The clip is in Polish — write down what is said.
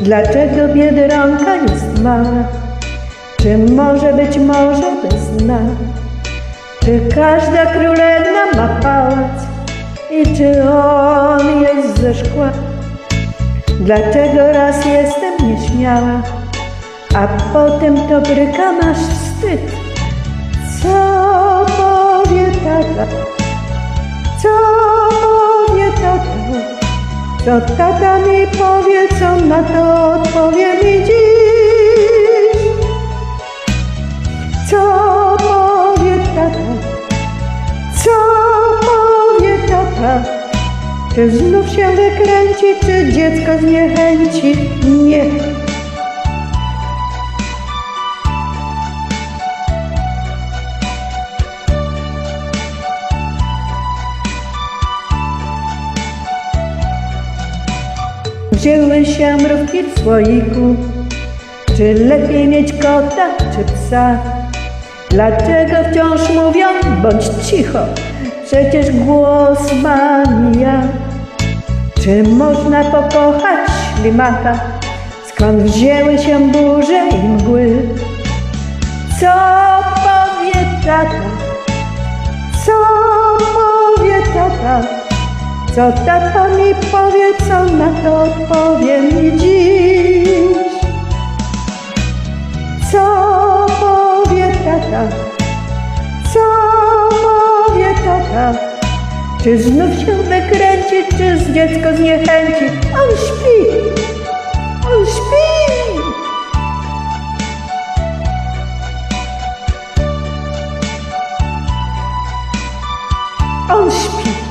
Dlaczego Biedronka jest mała? Czy może być może bez dna? Czy każda królewna ma pałac? I czy on jest ze szkła? Dlaczego raz jestem nieśmiała, a potem to bryka masz wstyd? Co powie tata? Co? Co tata mi powie, co na to odpowie mi dziś? Co powie tata? Co powie tata? Czy znów się wykręci, czy dziecko zniechęci? Nie. Wzięły się mrówki w słoiku, czy lepiej mieć kota, czy psa? Dlaczego wciąż mówią, bądź cicho, przecież głos mam ja. Czy można pokochać ślimaka? Skąd wzięły się burze i mgły? Co powie tata? Co powie tata? Co tata mi powie, co na to odpowie mi dziś? Co powie tata? Co powie tata? Czy znów się wykręci, czy z dziecko zniechęci? On śpi! On śpi! On śpi!